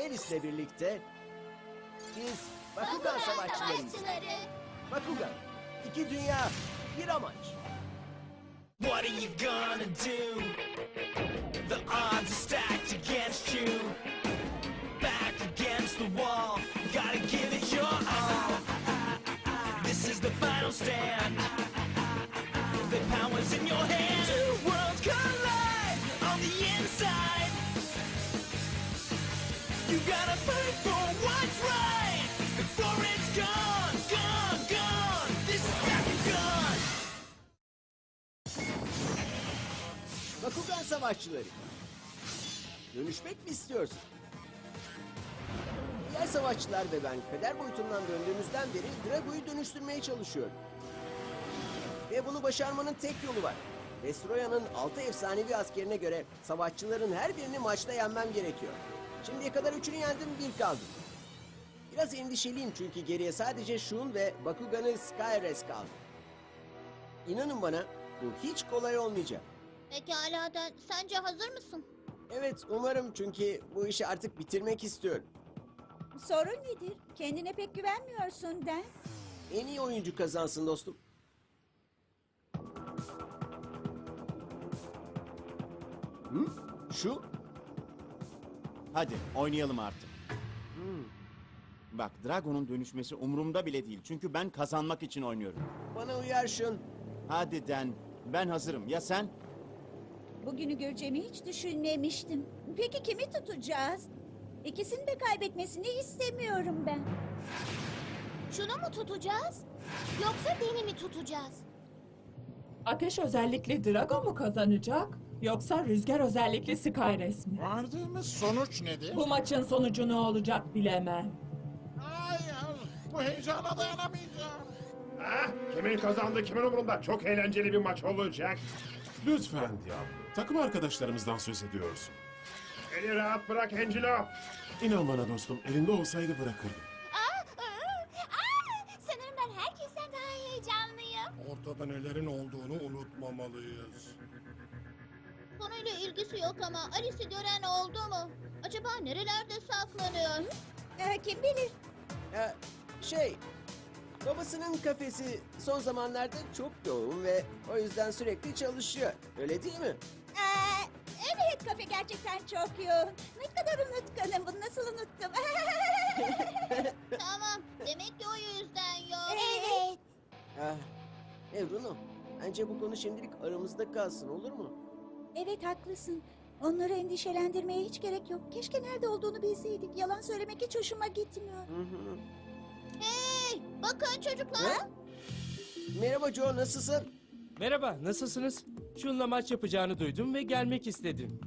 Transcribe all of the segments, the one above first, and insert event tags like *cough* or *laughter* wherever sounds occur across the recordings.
Alice'le birlikte biz Bakugan savaşçılarıyız. Bakugan, iki dünya, bir amaç. What are you gonna do? The odds are stacked against you. Back against the wall, gotta give it your all. This is the final stand. The power's in your hand. Gotta fight Bakugan. Savaşçıları. Dönüşmek mi istiyorsun? Diğer savaşçılar ve ben kader boyutundan döndüğümüzden beri Drago'yu dönüştürmeye çalışıyorum. Ve bunu başarmanın tek yolu var. Destroya'nın altı efsanevi askerine göre savaşçıların her birini maçta yenmem gerekiyor. Şimdiye kadar üçünü yendim bir kaldı. Biraz endişeliyim çünkü geriye sadece Shun ve Bakugan'ı Skyres kaldı. İnanın bana bu hiç kolay olmayacak. Pekala Dan, sence hazır mısın? Evet umarım çünkü bu işi artık bitirmek istiyorum. Sorun nedir? Kendine pek güvenmiyorsun Den. En iyi oyuncu kazansın dostum. Hı? Şu? Hadi oynayalım artık. Bak Dragon'un dönüşmesi umurumda bile değil. Çünkü ben kazanmak için oynuyorum. Bana uyar şun. Hadi Den, ben hazırım. Ya sen? Bugünü göreceğimi hiç düşünmemiştim. Peki kimi tutacağız? İkisini de kaybetmesini istemiyorum ben. Şunu mu tutacağız? Yoksa Deni mi tutacağız? Ateş özellikli Drago mu kazanacak? Yoksa rüzgar özellikli Skyres mi? Vardığımız sonuç nedir? Bu maçın sonucu ne olacak bilemem. Hayır, bu heyecana dayanamayacağım. Ah, kimin kazandı kimin umurunda? Çok eğlenceli bir maç olacak. Lütfen Diablo. Takım arkadaşlarımızdan söz ediyorsun. Beni rahat bırak Angelo. İnan bana dostum, elinde olsaydı bırakırdım. Aa, aa, aa! Sanırım ben herkesten daha heyecanlıyım. Ortada nelerin olduğunu unutmamalıyız. Konuyla ilgisi yok ama Alice'i gören oldu mu? Acaba nerelerde saklanıyor? Ee, kim bilir? Ya, şey, babasının kafesi son zamanlarda çok yoğun ve o yüzden sürekli çalışıyor. Öyle değil mi? Ee, evet kafe gerçekten çok yoğun. Ne kadar unutkanım bunu nasıl unuttum? *laughs* tamam, demek ki o yüzden yok. Evet. Ah, e Bruno, bence bu konu şimdilik aramızda kalsın olur mu? Evet haklısın. Onları endişelendirmeye hiç gerek yok. Keşke nerede olduğunu bilseydik. Yalan söylemek hiç hoşuma gitmiyor. Hı hı. Hey, bakın çocuklar. Ha? Merhaba Joe, nasılsın? Merhaba, nasılsınız? Şunla maç yapacağını duydum ve gelmek istedim.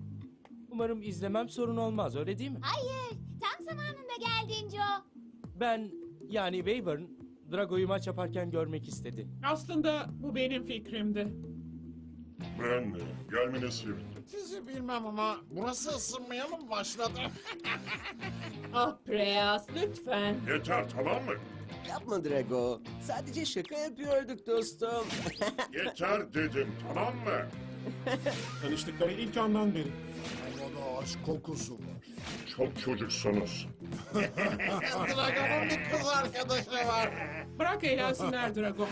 Umarım izlemem sorun olmaz, öyle değil mi? Hayır, tam zamanında geldin Joe. Ben, yani Weyburn, Drago'yu maç yaparken görmek istedi. Aslında bu benim fikrimdi. Ben de. Gelmene sevindim. Sizi bilmem ama burası ısınmaya mı başladı? *laughs* Ah Preyas lütfen. Yeter tamam mı? Yapma Drago. Sadece şaka yapıyorduk dostum. *laughs* Yeter dedim tamam mı? *laughs* Tanıştıkları ilk andan beri. Havada aşk kokusu var. Çok çocuksunuz. Dragon'un bir kız arkadaşı var. Bırak eğlensinler Drago.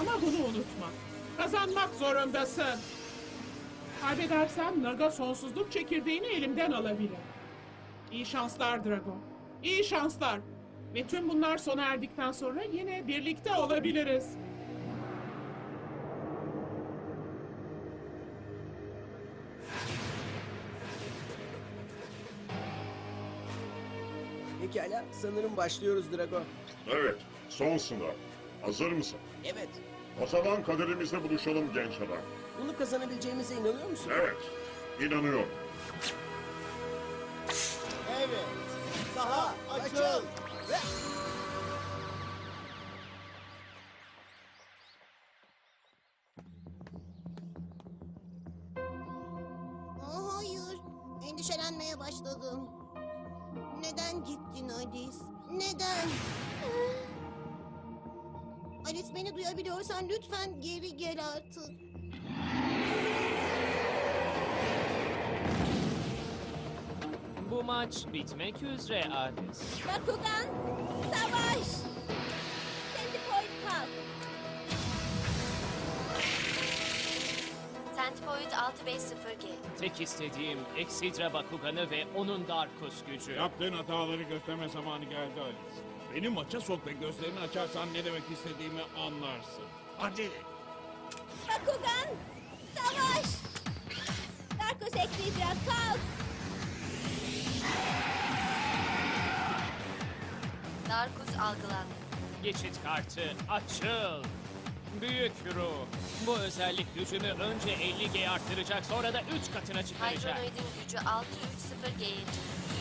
Ama bunu unutma. Kazanmak zorundasın. Kaybedersem Naga sonsuzluk çekirdeğini elimden alabilir. İyi şanslar Drago. İyi şanslar. Ve tüm bunlar sona erdikten sonra yine birlikte olabiliriz. Pekala, sanırım başlıyoruz Drago. Evet son sınav. Hazır mısın? Evet, O zaman kaderimizde buluşalım genç adam. bunu kazanabileceğimize inanıyor musun? Evet. inanıyorum. Evet. Saha. Açıl! Ve... Beni duyabiliyorsan lütfen geri gel artık. Bu maç bitmek üzere Alice. Bakugan, savaş! Centipoid kalk! Centipoid 650G. Tek istediğim Exidra Bakugan'ı ve onun Darkus gücü. Yaptığın hataları gösterme zamanı geldi Alice. Beni maça sok ve gözlerini açarsan ne demek istediğimi anlarsın. Hadi. Bakugan, savaş! Darkus Exidra kalk! Darkus algılandı. Geçit kartı açıl. Büyük ruh. Bu özellik gücümü önce 50G arttıracak sonra da 3 katına çıkaracak. Hydronoid'in gücü 630G'ye çıktı.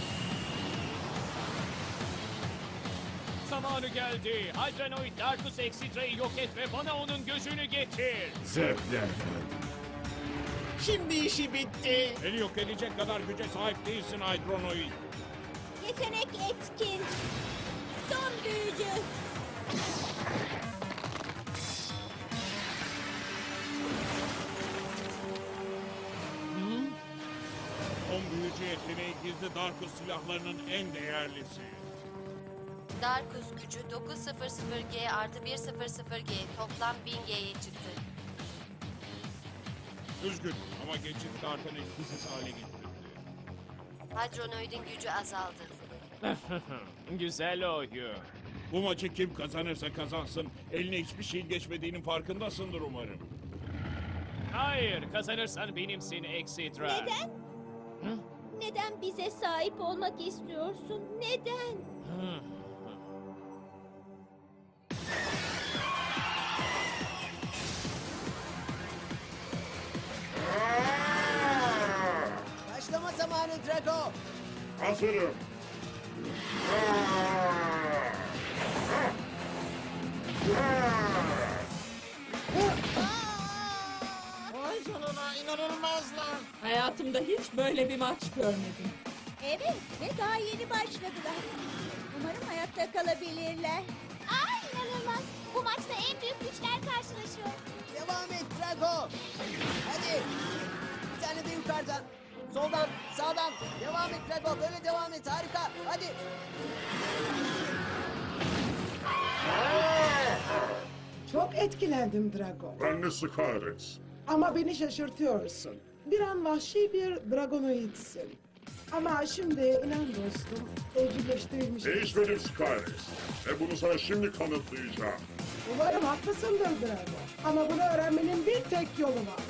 Zamanı geldi. Hydranoid Darkus Exidra'yı yok et ve bana onun gücünü getir. Zevkler. Şimdi işi bitti. Beni yok edecek kadar güce sahip değilsin Hydronoid. Yetenek etkin! Son büyücü! Son büyücü yeteneği gizli Darkus silahlarının en değerlisi. Darkus gücü 900G artı 100G toplam 1000G'ye çıktı. Üzgün ama geçit kartını etkisiz hale getirdi. Hydronoid'in gücü azaldı. *laughs* Güzel oyun. Bu maçı kim kazanırsa kazansın eline hiçbir şey geçmediğinin farkındasındır umarım. Hayır, kazanırsan benimsin Exidra. Neden? Neden bize sahip olmak istiyorsun? Neden? Başlama Drago! Hazırım. Vay canına inanılmazlar. Hayatımda hiç böyle bir maç görmedim. Evet ve daha yeni başladılar. Umarım hayatta kalabilirler. Ay inanılmaz. Bu maçta en büyük güçler karşılaşıyor. Devam et Drago! Hadi! Bir tane de yukarıdan. Soldan, sağdan. Devam et Drago. Böyle devam et. Harika. Hadi. Çok etkilendim Drago. Ben de Skyres. Ama beni şaşırtıyorsun. Bir an vahşi bir dragonoidsin. Ama şimdi inan dostum, evcilleştirilmiş. Değişmedim Skyres. Ve bunu sana şimdi kanıtlayacağım. Umarım haklısındır Drago. Ama bunu öğrenmenin bir tek yolu var.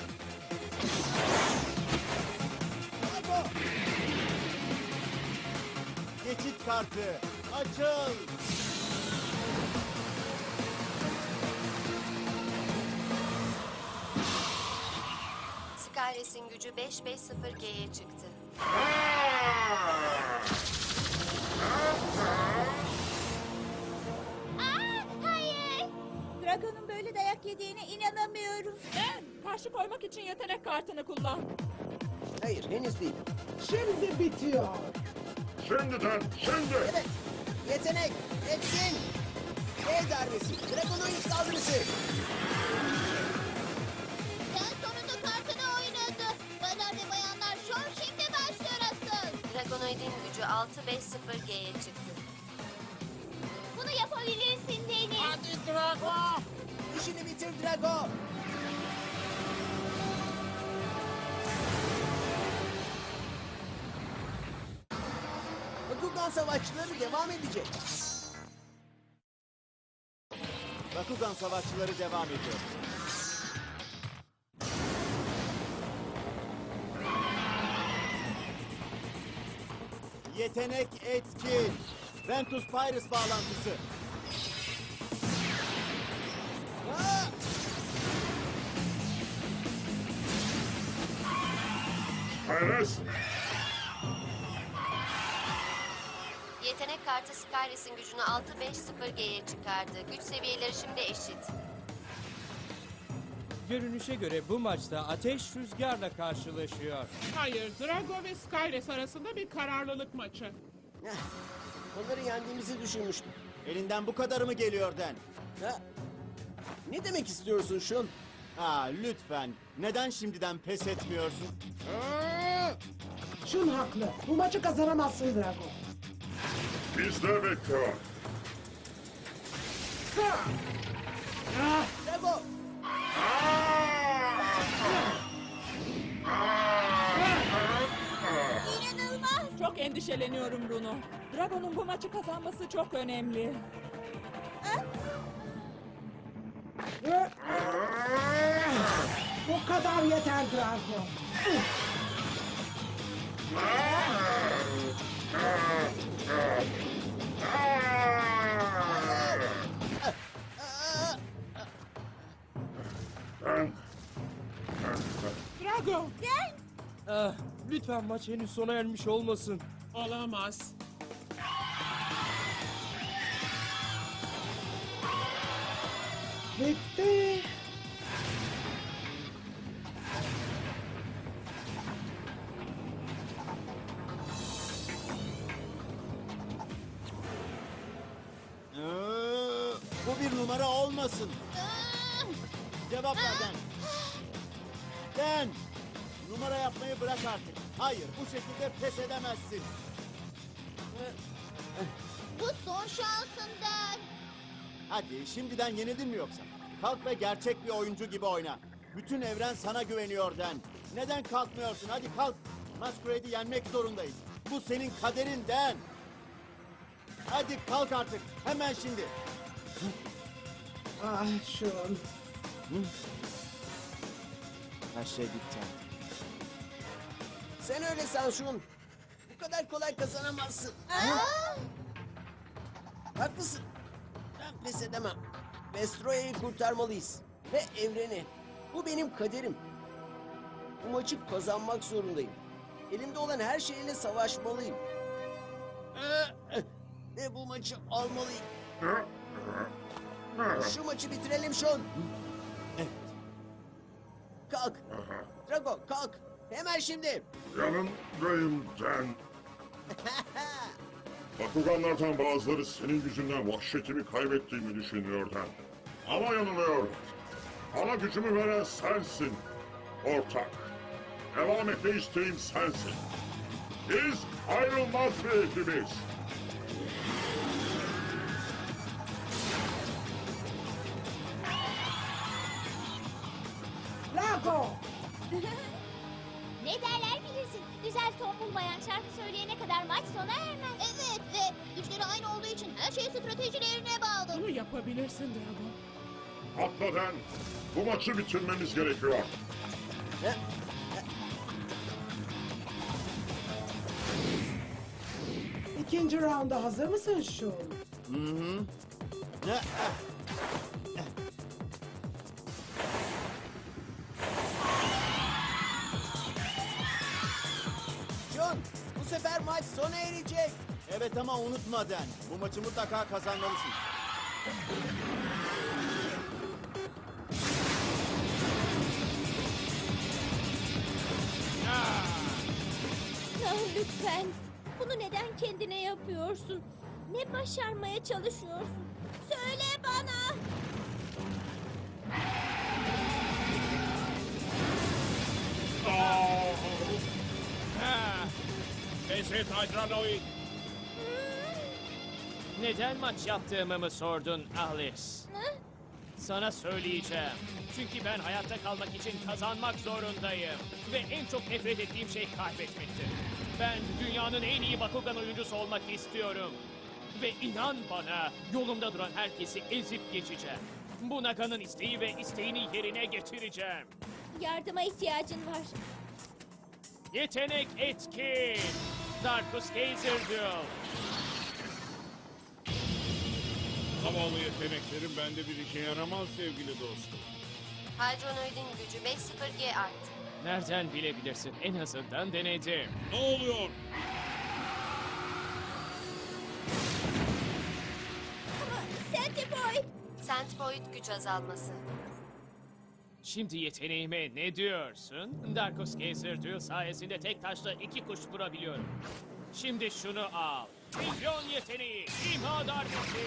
Kartı açıl. Skyres'in gücü 550G'ye çıktı. Aa, hayır. Dragon'un böyle dayak yediğine inanamıyorum. Ben karşı koymak için yetenek kartını kullan. Hayır, henüz değil. Şimdi bitiyor. Şimdiden, şimdi. Evet. Yetenek, etkin. E darbesi. Dragonoid saldırısı. Sen sonunda kartını oynadı. Baylar ve bayanlar şov şimdi başlıyor asıl. Dragonoid'in gücü 650G'ye çıktı. Bunu yapabilirsin Deniz. Hadi Drago. İşini bitir Drago. Bakugan savaşçıları devam edecek. Bakugan savaşçıları devam ediyor. Yetenek etkin. Ventus Pyrus bağlantısı. Aa! Skyres. Kartı Skyris'in gücünü 650G'ye çıkardı. Güç seviyeleri şimdi eşit. Görünüşe göre bu maçta ateş rüzgarla karşılaşıyor. Hayır, Drago ve Skyres arasında bir kararlılık maçı. Onları yendiğimizi düşünmüştüm. Elinden bu kadarı mı geliyor Den? Ha? Ne demek istiyorsun Şun? Aa lütfen. Neden şimdiden pes etmiyorsun? Şun haklı. Bu maçı kazanamazsın Drago. Bizde bekliyor. Drago! İnanılmaz. Çok endişeleniyorum Bruno. Dragon'un bu maçı kazanması çok önemli. Bu kadar yeter Drago. *laughs* Drago! Ah, lütfen maç henüz sona ermiş olmasın. Olamaz. Bitti. Bu bir numara olmasın. Cevap ver Den. Den! Numara yapmayı bırak artık. Hayır, bu şekilde pes edemezsin. Bu son şansından. Hadi şimdiden yenildin mi yoksa? Kalk ve gerçek bir oyuncu gibi oyna. Bütün evren sana güveniyor Den. Neden kalkmıyorsun? Hadi kalk. Masquerade'i yenmek zorundayız. Bu senin kaderin Den. Hadi kalk artık. Hemen şimdi. Ah Şun. Her şey bitti. Sen öyle san Şun. Bu kadar kolay kazanamazsın. Haklısın. Ben pes edemem. Vestroya'yı kurtarmalıyız. Ve evreni. Bu benim kaderim. Bu maçı kazanmak zorundayım. Elimde olan her şeyle savaşmalıyım. Ve bu maçı almalıyım. Şu maçı bitirelim Şun. Kalk. Drago kalk. Hemen şimdi. yanındayım Den. *laughs* Bakuganlardan bazıları senin yüzünden vahşetimi kaybettiğimi düşünüyor Den. Ama yanılıyorlar. Bana gücümü veren sensin. Ortak. Devam etme isteğim sensin. Biz ayrılmaz bir ekibiz. Kadar maç sona ermez. Evet ve güçleri aynı olduğu için her şey stratejilerine bağlı. Bunu yapabilirsin Drago. Atla Den. Bu maçı bitirmemiz gerekiyor. İkinci raunda hazır mısın Şun? Hı hı. Bu sefer maç sona erecek. Evet ama unutma Den. Bu maçı mutlaka kazanmalısın. Ah, lütfen. Bunu neden kendine yapıyorsun? Ne başarmaya çalışıyorsun? Söyle bana. Pes et Hydranoid. Neden maç yaptığımı mı sordun Alice? Sana söyleyeceğim. Çünkü ben hayatta kalmak için kazanmak zorundayım. Ve en çok nefret ettiğim şey kaybetmektir. Ben dünyanın en iyi Bakugan oyuncusu olmak istiyorum. Ve inan bana yolumda duran herkesi ezip geçeceğim. Bu Naga'nın isteği ve isteğini yerine getireceğim. Yardıma ihtiyacın var. Yetenek etkin. Darkus Gazer Duel. Havalı yeteneklerin bende bir işe yaramaz sevgili dostum. Hadronoid'in gücü 5.0G arttı. Nereden bilebilirsin? En azından denedim. Ne oluyor? Centipoid güç azalması. Şimdi yeteneğime ne diyorsun? Darkus Gazer Duel sayesinde tek taşla iki kuş vurabiliyorum. Şimdi şunu al. Vizyon yeteneği, imha darbesi.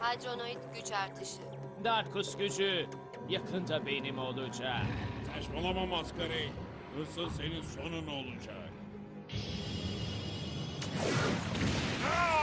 Hadronoid güç artışı. Darkus gücü yakında benim olacak. Saçmalama maskarayı. Hırsın senin sonun olacak. Ekstra!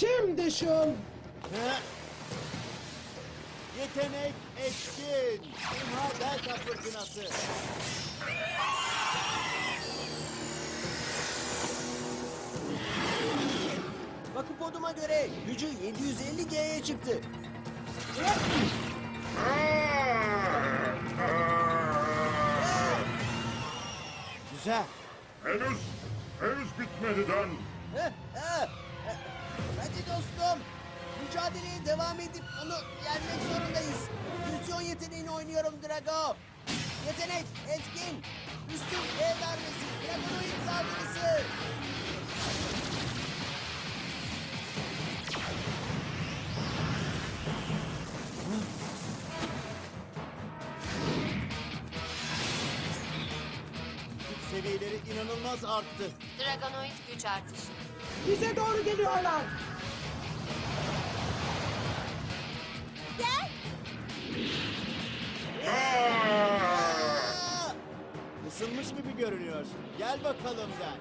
Şimdi şun. Yetenek etkin. İmha delta fırtınası. Bakupoduma göre gücü 750G'ye çıktı. Güzel. Henüz, henüz bitmedi Den. Heh, heh. Hadi dostum. Mücadeleye devam edip onu yenmek zorundayız. Füzyon yeteneğini oynuyorum Drago. Yetenek, etkin, üstün dev darbesi, Dragonoid saldırısı. Güç seviyeleri inanılmaz arttı. Dragonoid güç artışı. Bize doğru geliyorlar. Gel. Isınmış gibi görünüyorsun. Gel bakalım Den.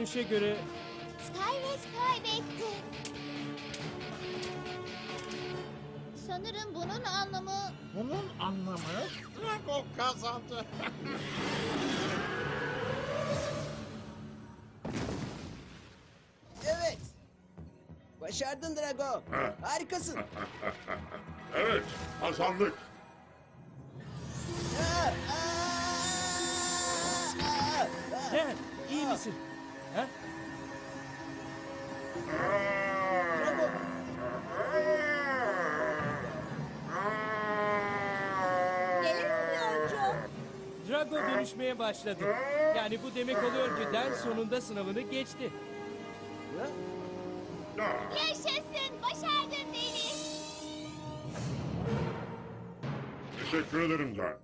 Görünüşe göre Skywest kaybetti. Sanırım bunun anlamı... Bunun anlamı Drago kazandı. *laughs* evet. Başardın Drago. Harikasın. *laughs* Evet, kazandık. Aa, aa, aa, aa. Den iyi misin? Drago, Neler oluyor Joe? Drago dönüşmeye başladı. Yani bu demek oluyor ki Den sonunda sınavını geçti. Yaşasın, başardın beni. Teşekkür ederim Den.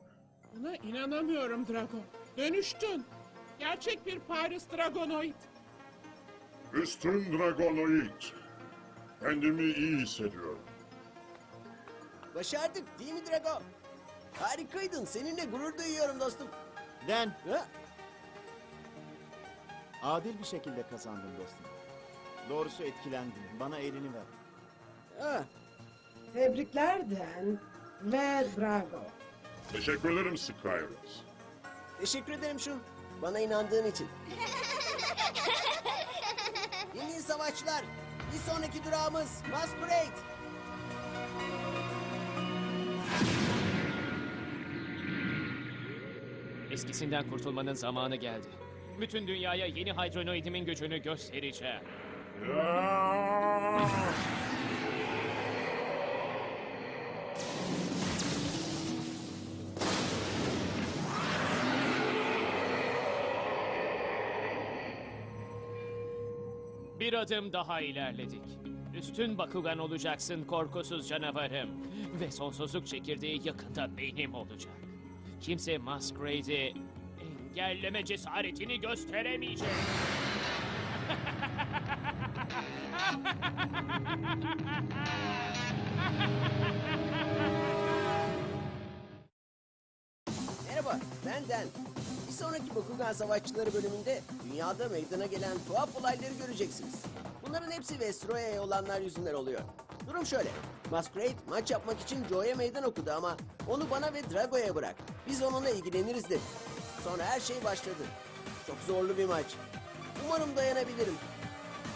Buna inanamıyorum Drago. Dönüştün. Gerçek bir Paris Dragonoid. Üstün Dragonoid. Kendimi iyi hissediyorum. başardık değil mi Drago? Harikaydın. Seninle gurur duyuyorum dostum. Den. Ha? Adil bir şekilde kazandın dostum. Doğrusu etkilendim. Bana elini ver. Ha. Tebrikler Den ve Drago. Teşekkür ederim Skyros. Teşekkür ederim Şun. Bana inandığın için. *laughs* Dinleyin savaşçılar. Bir sonraki durağımız Masquerade. Eskisinden kurtulmanın zamanı geldi. Bütün dünyaya yeni Hydronoid'imin gücünü göstereceğim. Bir adım daha ilerledik. Üstün Bakugan olacaksın korkusuz canavarım. Ve sonsuzluk çekirdeği yakında benim olacak. Kimse Masquerade'i engelleme cesaretini gösteremeyecek. Merhaba, ben Dan. Sonraki Bakugan Savaşçıları bölümünde dünyada meydana gelen tuhaf olayları göreceksiniz. Bunların hepsi Vestroya'ya olanlar yüzünden oluyor. Durum şöyle. Masquerade maç yapmak için Joe'ya meydan okudu ama onu bana ve Drago'ya bırak. Biz onunla ilgileniriz dedi. Sonra her şey başladı. Çok zorlu bir maç. Umarım dayanabilirim.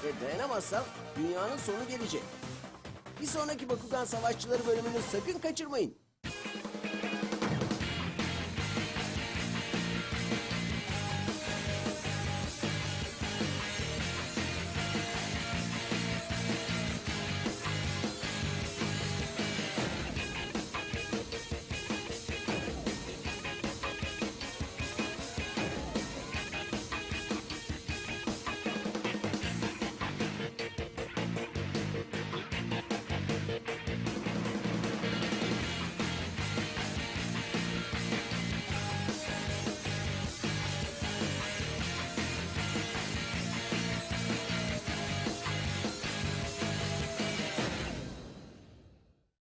Ve dayanamazsam dünyanın sonu gelecek. Bir sonraki Bakugan Savaşçıları bölümünü sakın kaçırmayın.